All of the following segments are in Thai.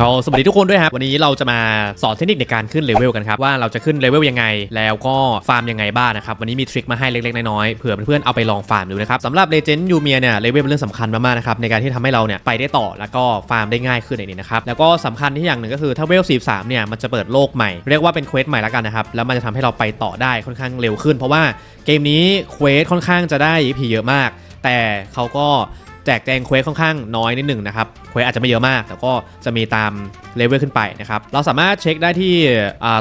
เอาสวัสดีทุกคนด้วยครับ วันนี้เราจะมาสอนเทคนิคในการขึ้นเลเวลกันครับ ว่าเราจะขึ้นเลเวลยังไง แล้วก็ฟาร์มยังไงบ้างนะครับ วันนี้มีทริคมาให้เล็กๆ น้อยๆเผื่อเพื่อนๆเอาไปลองฟาร์มดูนะครับสำหรับเลเจนด์ยูเมียเนี่ยเลเวลเป็นเรื่องสำคัญมากๆนะครับในการที่ทำให้เราเนี่ยไปได้ต่อแล้วก็ฟาร์มได้ง่ายขึ้นในนี้นะครับแล้วก็สำคัญที่อย่างหนึ่งก็คือถ้าเวล43เนี่ยมันจะเปิดโลกใหม่เรียกว่าเป็นเควสใหม่แล้วกันนะครับแล้วมันจะทำให้เราไปต่อได้ค่อนข้างเร็วขึ้น เพราะว่าเกมนี้เควสค่อนข้างจะได้ EP เยอะมากแต่เขาก็ แจกแจงเควสค่อนข้างน้อยนิดหนึ่งนะครับเควสอาจจะไม่เยอะมาก แต่ก็จะมีตามเลเวลขึ้นไปนะครับเราสามารถเช็คได้ที่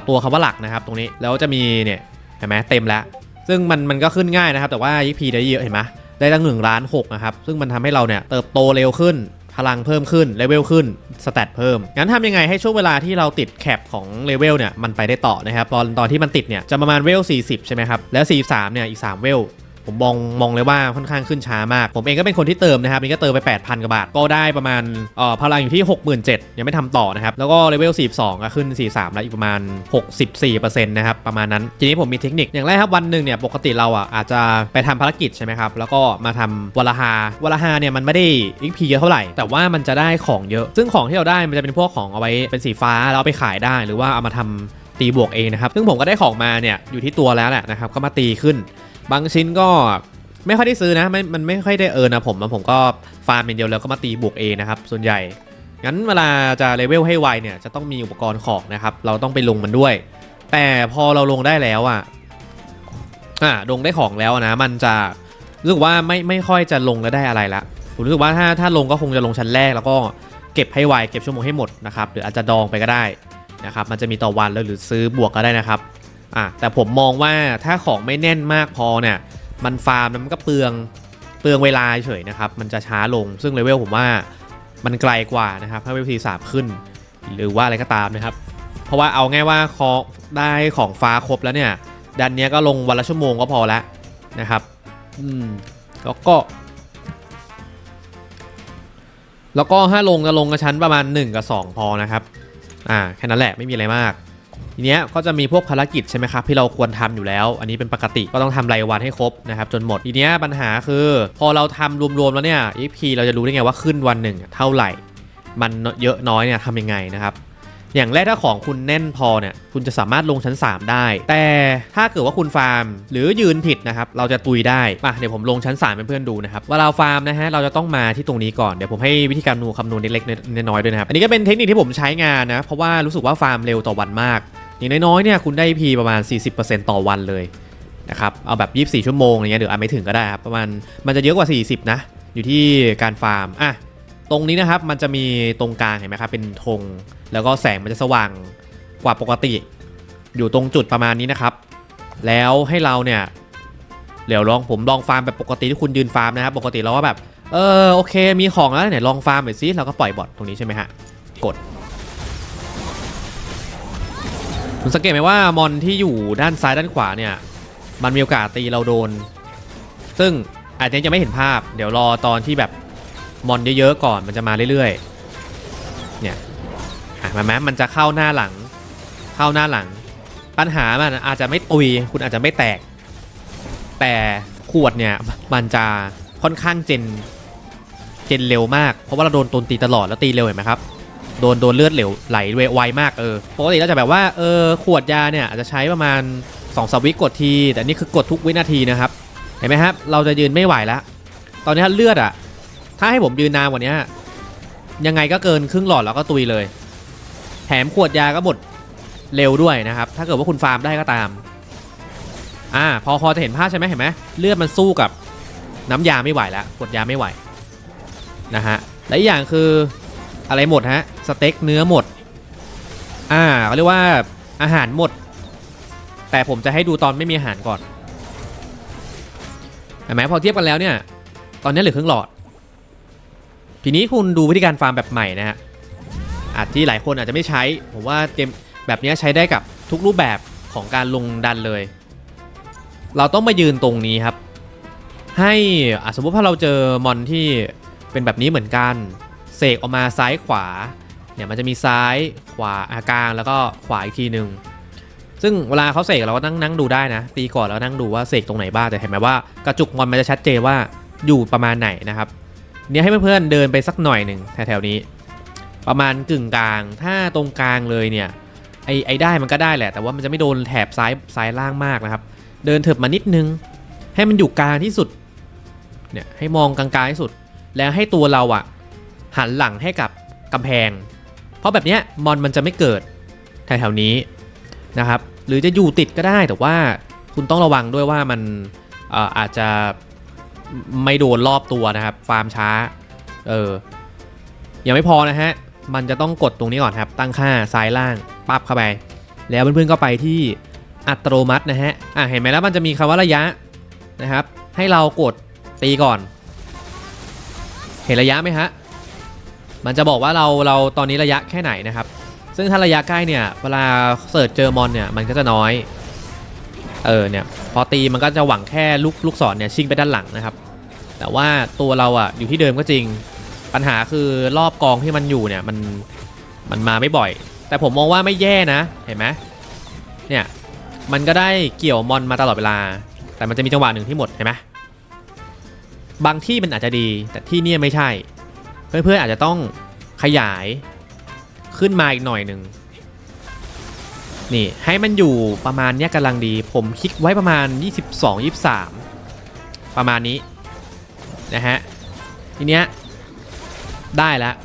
ตัวคำว่าหลักนะครับ ตรงนี้แล้วจะมีเนี่ยเห็นไหมเต็มแล้ว ซึ่งมันมันก็ขึ้นง่ายนะครับ แต่ว่า EP ได้เยอะเห็นไหมได้ตั้ง1ล้าน6นะครับซึ่งมันทำให้เราเนี่ยเติบโตเร็วขึ้นพลังเพิ่มขึ้นเลเวลขึ้นสเตตเพิ่ม งั้นทำยังไงให้ช่วงเวลาที่เราติดแคปของเลเวลเนี่ยมันไปได้ต่อนะครับตอนตอนที่มันติดเนี่ยจะประมาณเวล 40 ใช่ไหมครับ แล้ว 43 เนี่ยอีก 3 เวล ผมมองมองเลยว่าค่อนข้างขึ้นช้ามาก ผมเองก็เป็นคนที่เติมนะครับนี่ก็เติมไป 8,000กว่าบาท ก็ได้ประมาณเอ่อพลังอยู่ที่ 67,000ยังไม่ทำต่อนะครับ แล้วก็เลเวล 42 ก็ขึ้น 43 แล้วอีกประมาณ 64%นะครับ ประมาณนั้น ทีนี้ผมมีเทคนิคอย่างแรกครับ วันหนึ่งเนี่ยปกติเราอะอาจจะไปทำภารกิจใช่ไหมครับ แล้วก็มาทำวลาฮาวลาฮาเนี่ยมันไม่ได้ XP เยอะเท่าไหร่ แต่ว่ามันจะได้ของเยอะ ซึ่งของที่เราได้มันจะเป็นพวกของเอาไว้เป็นสีฟ้าแล้วเอาไปขายได้หรือว่าเอามาทำตีบวกเองนะครับซึ่งผมก็ได้ของมาเนี่ยอยู่ที่ตัวแล้วแหละนะครับก็มาตีขึ้น บางชิ้นก็ไม่ค่อยได้ซื้อนะไม่มันไม่ค่อยได้เอินนะผมผมก็ฟาร์มเป็นเดียวแล้วก็มาตีบวกเองนะครับ ส่วนใหญ่ งั้นเวลาจะเลเวลให้ไวเนี่ยจะต้องมีอุปกรณ์ของนะครับ เราต้องไปลงมันด้วย แต่พอเราลงได้แล้วอะอ่าลงได้ของแล้วนะ มันจะรู้สึกว่าไม่ไม่ค่อยจะลงแล้วได้อะไรละผมรู้สึกว่าถ้าถ้าลงก็คงจะลงชั้นแรกแล้วก็เก็บให้ไวเก็บชั่วโมงให้หมดนะครับหรืออาจจะดองไปก็ได้นะครับมันจะมีต่อวันแล้วหรือซื้อบวกก็ได้นะครับ อะแต่ผมมองว่าถ้าของไม่แน่นมากพอเนี่ย มันฟาร์มมันก็เปลืองเปลืองเวลาเฉยนะครับ มันจะช้าลงซึ่งเลเวลผมว่ามันไกลกว่านะครับ ถ้าเลเวลทีสามขึ้น หรือว่าอะไรก็ตามนะครับ เพราะว่าเอาง่ายว่าคอได้ของฟ้าครบแล้วเนี่ย ดันเนี้ยก็ลงวันละชั่วโมงก็พอแล้วนะครับ อืมแล้วก็ แล้วก็ถ้าลงจะลงกระชั้นประมาณ 1 กับ 2 พอนะครับ อ่าแค่นั้นแหละไม่มีอะไรมาก ทีเนี้ยก็จะมีพวกภารกิจใช่ไหมครับที่เราควรทำอยู่แล้ว อันนี้เป็นปกติก็ต้องทำรายวันให้ครบนะครับจนหมดทีเนี้ยปัญหาคือ พอเราทำรวมๆแล้วเนี่ย EP เราจะรู้ได้ไงว่าขึ้นวันหนึ่งเท่าไหร่ มันเยอะน้อยเนี่ยทำยังไงนะครับ อย่างแรกถ้าของคุณแน่นพอเนี่ยคุณจะสามารถลงชั้น 3 ได้ แต่ถ้าเกิดว่าคุณฟาร์ม หรือยืนผิดนะครับเราจะตุยได้มาเดี๋ยวผมลงชั้น3เป็นเพื่อนๆดูนะครับว่าเราฟาร์มนะฮะเราจะต้องมาที่ตรงนี้ก่อนเดี๋ยวผมให้วิธีการนูคำนวณเล็กๆน้อยๆด้วยนะครับอันนี้ก็เป็นเทคนิคที่ผมใช้งานนะเพราะว่ารู้สึกว่าฟาร์มเร็วต่อวันมาก อย่างน้อยๆเนี่ยคุณได้ EP ประมาณ 40%ต่อวันเลยนะครับเอาแบบ 24 ชั่วโมงอย่างเงี้ยหรืออาจไม่ถึงก็ได้ครับประมาณมันจะเยอะกว่า 40 นะ อยู่ที่การฟาร์มอะ ตรงนี้นะครับมันจะมีตรงกลางเห็นไหมครับเป็นธงแล้วก็แสงมันจะสว่างกว่าปกติ อยู่ตรงจุดประมาณนี้นะครับ แล้วให้เราเนี่ยเดี๋ยวลองผมลองฟาร์มแบบปกติที่คุณยืนฟาร์มนะครับปกติเราก็แบบเออโอเค มีของแล้วเนี่ยลองฟาร์มหน่อยสิเราก็ปล่อยบอทตรงนี้ใช่ไหมฮะกดคุณสังเกตไหมว่ามอนที่อยู่ด้านซ้ายด้านขวาเนี่ยมันมีโอกาสตีเราโดน ซึ่งอาจจะยังไม่เห็นภาพ เดี๋ยวรอตอนที่แบบ มอนเยอะๆก่อนมันจะมาเรื่อยๆ เนี่ยอะมาแม้มันจะเข้าหน้าหลัง เข้าหน้าหลัง ปัญหามันอาจจะไม่ตุย คุณอาจจะไม่แตก แต่ขวดเนี่ยมันจะค่อนข้างเจน เจนเร็วมาก เพราะว่าเราโดนตนตีตลอดแล้วตีเร็วเห็นไหมครับ โดนโดนเลือดเหลวไหลไวมากเออ ปกติเราจะแบบว่าเออขวดยาเนี่ยอาจจะใช้ประมาณ2องสวิกดที แต่นี่คือกดทุกวินาทีนะครับ เห็นไหมครับ เราจะยืนไม่ไหวแล้ว ตอนนี้เลือดอะ ถ้าให้ผมยืนนานกว่านี้ยังไงก็เกินครึ่งหลอดแล้วก็ตุยเลย แถมขวดยาก็หมดเร็วด้วยนะครับ ถ้าเกิดว่าคุณฟาร์มได้ก็ตาม อ่า พอพอจะเห็นภาพใช่ไหมเห็นไหมเลือดมันสู้กับน้ำยาไม่ไหวแล้วขวดยาไม่ไหวนะฮะและอีกอย่างคืออะไรหมดฮะสเต็กเนื้อหมด อ่าเขาเรียกว่าอาหารหมด แต่ผมจะให้ดูตอนไม่มีอาหารก่อนเห็นไหมพอเทียบกันแล้วเนี่ย ตอนนี้เหลือครึ่งหลอด ทีนี้คุณดูวิธีการฟาร์มแบบใหม่นะฮะอาจที่หลายคนอาจจะไม่ใช้ ผมว่าเกมแบบนี้ใช้ได้กับทุกรูปแบบของการลงดันเลย เราต้องมายืนตรงนี้ครับ ให้สมมติถ้าเราเจอมอนที่เป็นแบบนี้เหมือนกันเสกออกมาซ้ายขวาเนี่ยมันจะมีซ้ายขวาอากลางแล้วก็ขวาอีกทีหนึ่งซึ่งเวลาเขาเสกเราก็นั่งนั่งดูได้นะ ตีก่อนแล้วนั่งดูว่าเสกตรงไหนบ้างแต่เห็นไหมว่ากระจุกมอนมันจะชัดเจนว่าอยู่ประมาณไหนนะครับ เนี่ยให้เพื่อนๆเดินไปสักหน่อยหนึ่งแถวๆนี้ ประมาณกึ่งกลาง ถ้าตรงกลางเลยเนี่ยไอไอได้มันก็ได้แหละ แต่ว่ามันจะไม่โดนแถบซ้ายซ้ายล่างมากนะครับ เดินเถิบมานิดนึง ให้มันอยู่กลางที่สุดเนี่ยให้มองกลางๆที่สุด แล้วให้ตัวเราอะหันหลังให้กับกำแพง เพราะแบบเนี้ยมอนมันจะไม่เกิดแถวๆนี้นะครับ หรือจะอยู่ติดก็ได้แต่ว่าคุณต้องระวังด้วยว่ามันออาจจะ ไม่โดนรอบตัวนะครับ ฟาร์มช้า เออ ยังไม่พอนะฮะ มันจะต้องกดตรงนี้ก่อนครับ ตั้งค่าซ้ายล่างปั๊บเข้าไป แล้วเพื่อนๆก็ไปที่อัตโนมัตินะฮะ อะเห็นไหมแล้วมันจะมีคำว่าระยะนะครับ ให้เรากดตีก่อน เห็นระยะไหมฮะ มันจะบอกว่าเราเราตอนนี้ระยะแค่ไหนนะครับ ซึ่งถ้าระยะใกล้เนี่ย เวลาเสิร์ชเจอมอนเนี่ย มันก็จะน้อย เออเนี่ยพอตีมันก็จะหวังแค่ลูกลูกศรเนี่ยชิงไปด้านหลังนะครับ แต่ว่าตัวเราอะอยู่ที่เดิมก็จริง ปัญหาคือรอบกองที่มันอยู่เนี่ยมันมันมาไม่บ่อย แต่ผมมองว่าไม่แย่นะเห็นไหมเนี่ยมันก็ได้เกี่ยวมอนมาตลอดเวลา แต่มันจะมีจังหวะหนึ่งที่หมดเห็นไหมบางที่มันอาจจะดี แต่ที่เนี่ยไม่ใช่ เพื่อนๆอาจจะต้องขยายขึ้นมาอีกหน่อยหนึ่ง นี่ให้มันอยู่ประมาณเนี้ยกำลังดี ผมคลิกไว้ประมาณ 22 23 ประมาณนี้นะฮะทีเนี้ยได้แล้ว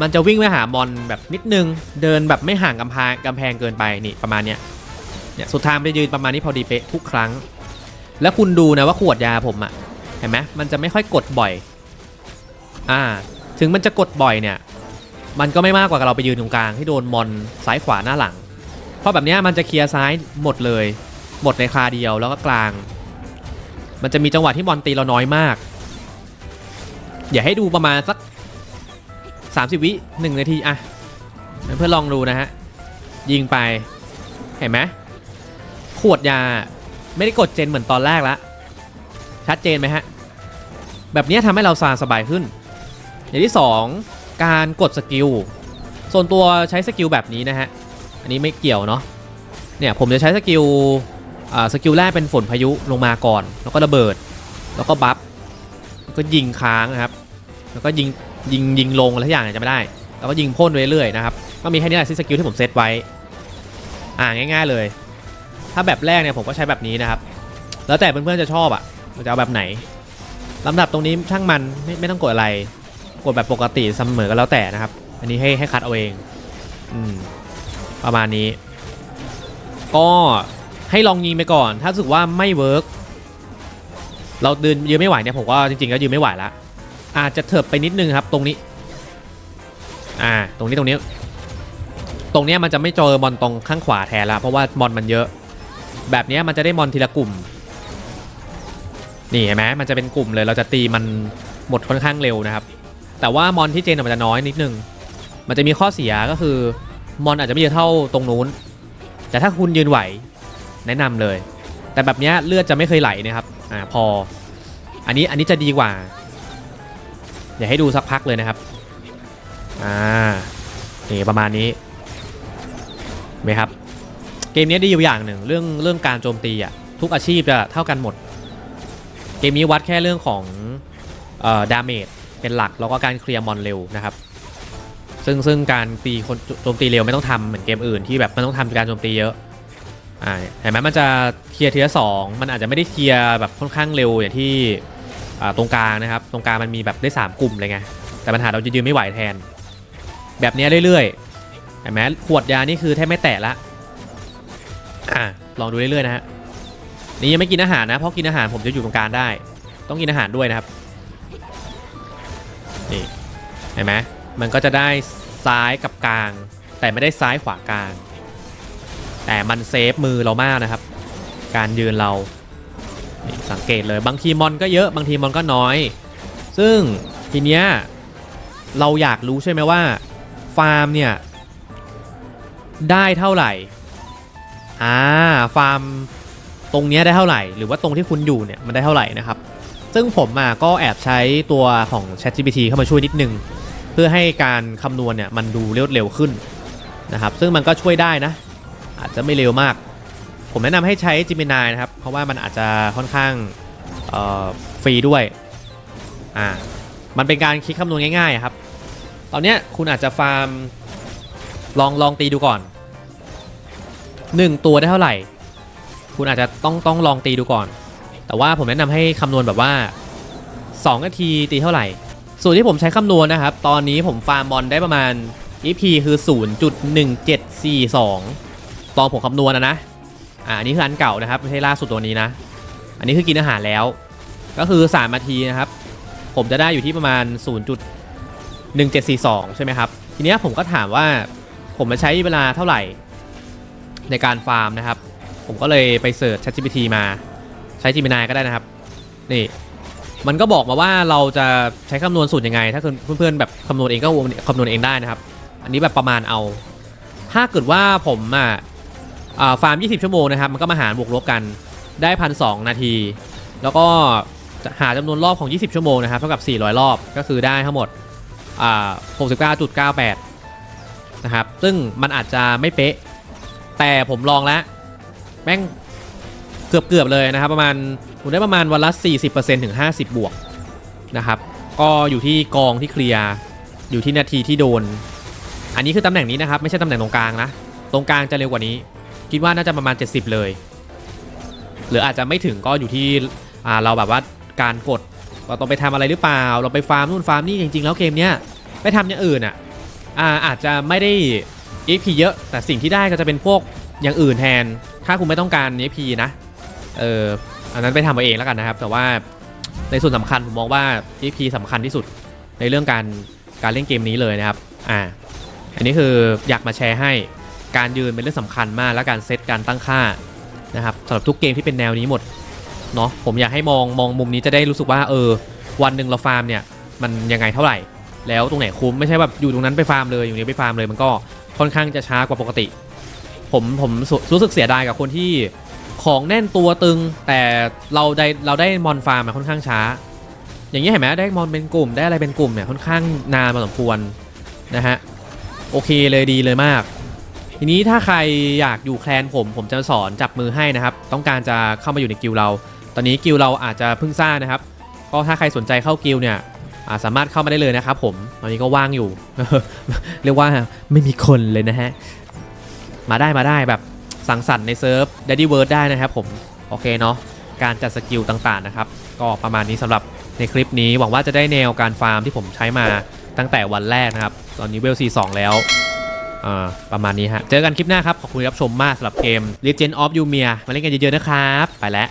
มันจะวิ่งไปหามอนแบบนิดนึง เดินแบบไม่ห่างกำแพงกำแพงเกินไปนี่ประมาณเนี้ยเนี่ยสุดท้ายมันจะยืนประมาณนี้พอดีเป๊ะทุกครั้ง แล้วคุณดูนะว่าขวดยาผมอะเห็นไหมมันจะไม่ค่อยกดบ่อยอ่าถึงมันจะกดบ่อยเนี่ย มันก็ไม่มากกว่าเราไปยืนตรงกลางที่โดนมอนซ้ายขวาหน้าหลัง เพราะแบบนี้มันจะเคลียร์ซ้ายหมดเลย หมดในคาเดียวแล้วก็กลาง มันจะมีจังหวะที่มอนตีเราน้อยมาก อย่าให้ดูประมาณสัก 30 วิหนึ่งนาทีอะเพื่อลองดูนะฮะ ยิงไป เห็นไหมขวดยาไม่ได้กดเจนเหมือนตอนแรกละชัดเจนไหมฮะ แบบนี้ทำให้เราซานสบายขึ้น อย่างที่ 2 การกดสกิลส่วนตัวใช้สกิลแบบนี้นะฮะ อันนี้ไม่เกี่ยวเนาะเนี่ยผมจะใช้สกิลอ่าสกิลแรกเป็นฝนพายุลงมาก่อน แล้วก็ระเบิด แล้วก็บัฟแล้วก็ยิงค้างนะครับ แล้วก็ยิงยิงยิงลงอะไรทุกอย่างจะไม่ได้ แล้วก็ยิงพ่นไปเรื่อยๆนะครับก็มีแค่นี้แหละที่สกิลที่ผมเซตไว้อ่าง่าย ๆเลย ถ้าแบบแรกเนี่ยผมก็ใช้แบบนี้นะครับ แล้วแต่เพื่อนๆจะชอบอะจะเอาแบบไหนลำดับตรงนี้ช่างมันไม่ไม่ต้องกดอะไร กดแบบปกติเสมอก็แล้วแต่นะครับ อันนี้ให้ให้คัดเอาเอง อืม ประมาณนี้ ก็ให้ลองยิงไปก่อน ถ้ารู้สึกว่าไม่เวิร์กเราเดินยืนไม่ไหวเนี่ยผมก็จริงๆก็ยืนไม่ไหวละอาจจะเถิบไปนิดนึงครับ ตรงนี้ อ่า ตรงนี้ตรงนี้ ตรงเนี้ยมันจะไม่เจอมอนตรงข้างขวาแทนละเพราะว่ามอนมันเยอะ แบบนี้มันจะได้มอนทีละกลุ่ม นี่เห็นไหมมันจะเป็นกลุ่มเลย เราจะตีมันหมดค่อนข้างเร็วนะครับ แต่ว่ามอนที่เจนมันจะน้อยนิดนึง มันจะมีข้อเสียก็คือ มอนอาจจะไม่เยอะเท่าตรงนู้น แต่ถ้าคุณยืนไหวแนะนำเลย แต่แบบเนี้ยเลือดจะไม่เคยไหลนะครับอ่าพอ อันนี้อันนี้จะดีกว่าอย่าให้ดูสักพักเลยนะครับอ่านี่ประมาณนี้ไหมครับ เกมนี้ดีอยู่อย่างหนึ่งเรื่องเรื่องการโจมตีอะทุกอาชีพจะเท่ากันหมด เกมนี้วัดแค่เรื่องของเอ่อดาเมจเป็นหลักแล้วก็การเคลียร์มอนเร็วนะครับ ซึ่งซึ่งการตีคนโจมตีเร็วไม่ต้องทำเหมือนเกมอื่นที่แบบมันต้องทำการโจมตีเยอะอ่าเห็นไหมมันจะเคลียร์ทีละสองมันอาจจะไม่ได้เคลียร์แบบค่อนข้างเร็วอย่างที่อ่าตรงกลางนะครับ ตรงกลางมันมีแบบได้ 3 กลุ่มเลยไงแต่ปัญหาเราจะยืนไม่ไหวแทน แบบนี้เรื่อยๆเห็นไหมขวดยานี่คือแทบไม่แตะละอ่าลองดูเรื่อยๆนะฮะนี่ยังไม่กินอาหารนะเพราะกินอาหารผมจะอยู่ตรงกลางได้ ต้องกินอาหารด้วยนะครับนี่เห็นไหม มันก็จะได้ซ้ายกับกลาง แต่ไม่ได้ซ้ายขวากลาง แต่มันเซฟมือเรามากนะครับ การยืนเราสังเกตเลยบางทีมอนก็เยอะบางทีมอนก็น้อย ซึ่งทีเนี้ยเราอยากรู้ใช่ไหมว่าฟาร์มเนี่ยได้เท่าไหร่อ่าฟาร์มตรงเนี้ยได้เท่าไหร่ หรือว่าตรงที่คุณอยู่เนี่ยมันได้เท่าไหร่นะครับ ซึ่งผมอะก็แอบใช้ตัวของ ChatGPT เข้ามาช่วยนิดนึง เพื่อให้การคำนวณเนี่ยมันดูเร็วเร็วขึ้นนะครับ ซึ่งมันก็ช่วยได้นะ อาจจะไม่เร็วมาก ผมแนะนำให้ใช้ Gemini นะครับ เพราะว่ามันอาจจะค่อนข้างเอ่อฟรีด้วยอ่ามันเป็นการคิดคำนวณง่ายๆครับ ตอนนี้คุณอาจจะฟาร์มลองลองตีดูก่อน 1 ตัวได้เท่าไหร่ คุณอาจจะต้องต้องลองตีดูก่อน แต่ว่าผมแนะนำให้คำนวณแบบว่า 2 นาทีตีเท่าไหร่ ส่วนที่ผมใช้คำนวณนะครับ ตอนนี้ผมฟาร์มบอลได้ประมาณ EP คือ 0.1742 ตอนผมคำนวณนะนะ อ่าอันนี้คืออันเก่านะครับ ไม่ใช่ล่าสุดตัวนี้นะ อันนี้คือกินอาหารแล้ว ก็คือ 3 นาทีนะครับ ผมจะได้อยู่ที่ประมาณ 0.1742 ใช่ไหมครับ ทีนี้ผมก็ถามว่าผมจะใช้เวลาเท่าไหร่ในการฟาร์มนะครับ ผมก็เลยไปเสิร์ช ChatGPT มา ใช้ Gemini ก็ได้นะครับ นี่ มันก็บอกมาว่าเราจะใช้คำนวณสูตรยังไง ถ้าเพื่อนๆแบบคำนวณเองก็คำนวณเองได้นะครับ อันนี้แบบประมาณเอา ถ้าเกิดว่าผมอะอ่าฟาร์ม 20 ชั่วโมงนะครับ มันก็มาหารบวกลบกันได้พันสนาที แล้วก็หาจำนวนรอบของ 20 ชั่วโมงนะครับเท่ากับ 400 รอบก็คือได้ทั้งหมดอ่า69.98 นะครับ ซึ่งมันอาจจะไม่เป๊ะ แต่ผมลองแล้ว แม่งเกือบเกือบๆเลยนะครับ ประมาณ ผมได้ประมาณวันละ 40%ถึง 50 บวกนะครับ ก็อยู่ที่กองที่เคลียร์ อยู่ที่นาทีที่โดน อันนี้คือตำแหน่งนี้นะครับ ไม่ใช่ตำแหน่งตรงกลางนะ ตรงกลางจะเร็วกว่านี้ คิดว่าน่าจะประมาณ 70 เลย หรืออาจจะไม่ถึงก็อยู่ที่เราแบบว่าการกดเราต้องไปทำอะไรหรือเปล่า เราไปฟาร์มนู่นฟาร์มนี่จริงๆ แล้วเกมเนี้ยไปทำอย่างอื่นอะอ่าอาจจะไม่ได้ EP เยอะแต่สิ่งที่ได้ก็จะเป็นพวกอย่างอื่นแทน ถ้าคุณไม่ต้องการ EP นะ เออ อันนั้นไปทำเอาเองแล้วกันนะครับ แต่ว่าในส่วนสำคัญผมมองว่า EP สำคัญที่สุดในเรื่องการการเล่นเกมนี้เลยนะครับ อ่า อันนี้คืออยากมาแชร์ให้การยืนเป็นเรื่องสำคัญมาก และการเซตการตั้งค่านะครับสำหรับทุกเกมที่เป็นแนวนี้หมดเนาะผมอยากให้มองมองมุมนี้จะได้รู้สึกว่าเออ วันหนึ่งเราฟาร์มเนี่ยมันยังไงเท่าไหร่ แล้วตรงไหนคุ้มไม่ใช่แบบอยู่ตรงนั้นไปฟาร์มเลยอยู่นี้ไปฟาร์มเลยมันก็ค่อนข้างจะช้ากว่าปกติ ผมผมรู้รู้สึกเสียดายกับคนที่ ของแน่นตัวตึง แต่เราได้เราได้มอนฟาร์มมาค่อนข้างช้า อย่างนี้เห็นไหมได้มอนเป็นกลุ่มได้อะไรเป็นกลุ่มเนี่ยค่อนข้างนานพอสมควรนะฮะโอเคเลยดีเลยมาก ทีนี้ถ้าใครอยากอยู่แคลนผมผมจะสอนจับมือให้นะครับ ต้องการจะเข้ามาอยู่ในกิลเรา ตอนนี้กิลเราอาจจะเพิ่งสร้างนะครับก็ถ้าใครสนใจเข้ากิลเนี่ยาสามารถเข้ามาได้เลยนะครับผมตอนนี้ก็ว่างอยู่ เรียกว่าไม่มีคนเลยนะฮะมาได้มาได้แบบ สังสรรค์ในเซิร์ฟ Daddy Word ได้นะครับผมโอเคเนาะการจัดสกิลต่างๆนะครับก็ประมาณนี้สำหรับในคลิปนี้หวังว่าจะได้แนวการฟาร์มที่ผมใช้มาตั้งแต่วันแรกนะครับ ตอนนี้เวล 42 แล้วอ่าประมาณนี้ฮะ เจอกันคลิปหน้าครับ ขอบคุณรับชมมากสำหรับเกม Legend of Yumia มาเล่นกันเยอะๆนะครับ ไปแล้ว